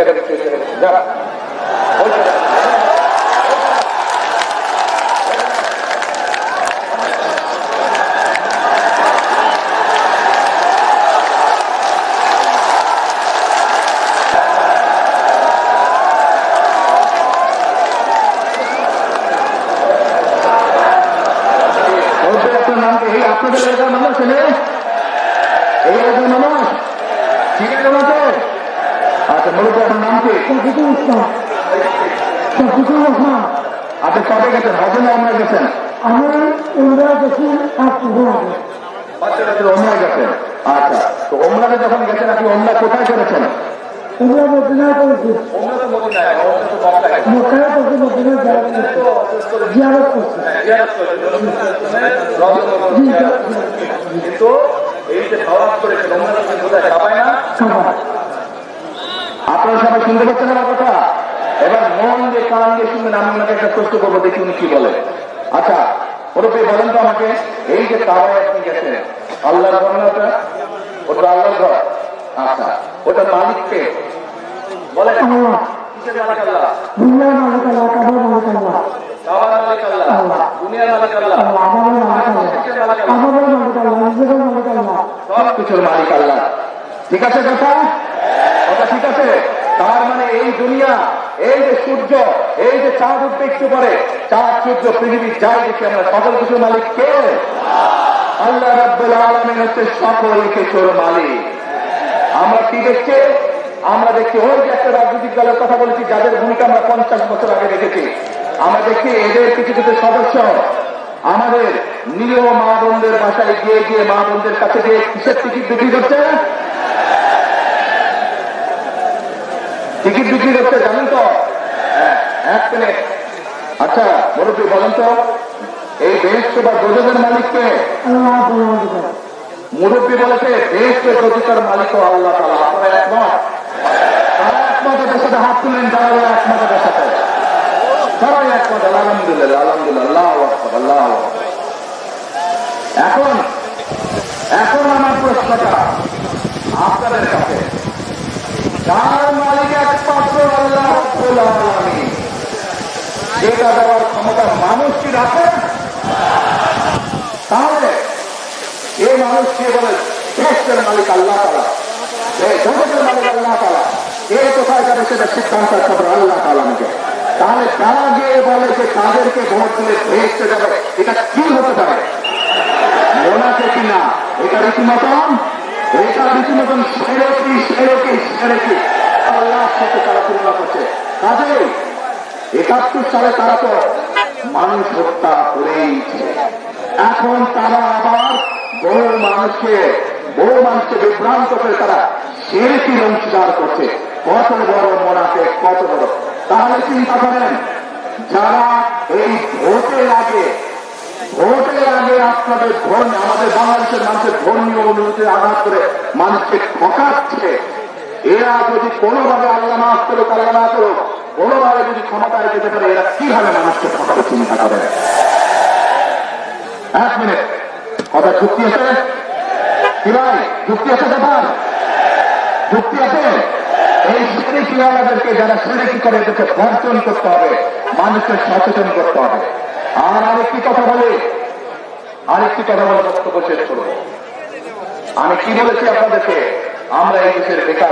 ছেড়ে দিচ্ছে ছেড়ে দিচ্ছে যা ওই ছেড়ে দে। বলতে আপনার নাম কি? এই আপনাদের এলাকার মানুষ ছেলে এই এলাকার মানুষ আপনি কবে গেছেন? হজে না আমরা গেছেন? আমি ইন্ডিয়া গেছি পাঁচ বছর আগে বাচ্চা কাচ্চা ওমরা গেছেন আচ্ছা তো ওমরাতে যখন গেছেন আপনি ওমরা কোথায় করেছেন? ইন্ডিয়া মদিনায় করেছি মক্কায় করছি মদিনায় জিয়ারত করছি। করছি জি কিন্তু এই যে সওয়াব করেছেন ওমরা তো কোথায় না? আপনারা সবাই শুনতে পাচ্ছেন আমার কথা? এবার মন দিয়ে কান দিয়ে শুনবেন আমি ওনাকে একটা প্রশ্ন করব দেখি উনি কি বলে আচ্ছা ওরূপে বলেন তো আমাকে এই যে কাবায় আপনি গেছেন আল্লাহর ঘর না ওটা? ওটা আল্লাহর ঘর। আচ্ছা ওটার মালিককে বলেন। মালিক আল্লাহ। ঠিক আছে কথা? ঠিক আছে তার মানে এই দুনিয়া, এই যে সূর্য, এই যে চাঁদ উঠবে একটু পরে চাঁদ, সূর্য, পৃথিবী যাই দেখি আমরা, সকল কিছুর মালিক কে? আল্লাহ রাব্বুল আলমিন হচ্ছে সকল কিছুর মালিক। আমরা কি দেখছি? আমরা দেখছি ওই যে একটা রাজনৈতিক দলের কথা বলেছি, যাদের ভূমিকা আমরা পঞ্চাশ বছর আগে দেখেছি। আমরা দেখছি এদের কিছু কিছু সদস্য আমাদের নিরীহ মা বোনদের বাসায় গিয়ে গিয়ে মা বোনদের কাছে গিয়ে কিসের টিকিট বিক্রি করছে? টিকিট বিক্রি করছে জানেন তো? হ্যাঁ, আচ্ছা মুরব্বী বলেন তো এই দেশ বা গজবের মালিককে মুরব্বী বলেছে দেশকে গতিকার মালিক আল্লাহ তালা আপনারা একমত? তারা একমত এদের সাথে হাত তুলেন যারা একমত এদের সাথে। সবাই একমত আলহামদুলিল্লাহ আলহামদুলিল্লাহ আল্লাহ। এখন এখন আমার প্রশ্নটা আপনাদের কাছে। যার মালিক একমাত্র আল্লাহ রাব্বুল আলামিন যেটা দেওয়ার ক্ষমতা মানুষ কি রাখে? তাহলে এই মানুষকে বলে, দেশের মালিক আল্লাহ তালা এই জগতের মালিক আল্লাহ তালা কে কোথায় যাবে সেটা সিদ্ধান্ত খবর আল্লাহ তালা নিজে। তাহলে তারা গিয়ে বলে যে তাদেরকে ভোট দিলে ভেসতে যাবে, এটা কি হতে পারে? মোনাকে কি না? এটা রীতিমতন? এটা রীতিমতন সেরেকি সেরেকি সেরেকি আল্লাহর সাথে তারা তুলনা করছে। কাজে একাত্তর সালে তারা তো মানুষ হত্যা করেইছে এখন তারা আবার বহু মানুষকে বহু মানুষকে বিভ্রান্ত করে তারা সেরেকি অংশীদার করছে। কত বড় মোনাকে কত বড়। তাহলে চিন্তা করেন, যারা এই ভোটের আগে ভোটের আগে আপনাদের ধর্ম, আমাদের বাংলাদেশের মানুষের ধর্মীয় অনুভূতি আঘাত করে মানুষকে ঠকাচ্ছে। এরা যদি কোনোভাবে আল্লাহ মাফ করুক, আল্লাহ না করুক কোনোভাবে যদি ক্ষমতায় যেতে পারে, এরা কীভাবে মানুষকে ঠকাবে চিন্তা করে এক মিনিট। কথা যুক্তি আছে? কি ভাই? যুক্তি আছে কথা যুক্তি আছে? এই সিরিকিওয়ালাদেরকে যারা সিরিকি করে এদেরকে বর্জন করতে হবে, মানুষকে সচেতন করতে হবে। আর আরেকটি কথা বলি। আরেকটি কথা বলে বক্তব্য শেষ করব। আমি কি বলেছি আপনাদেরকে? আমরা এই দেশের বেকার।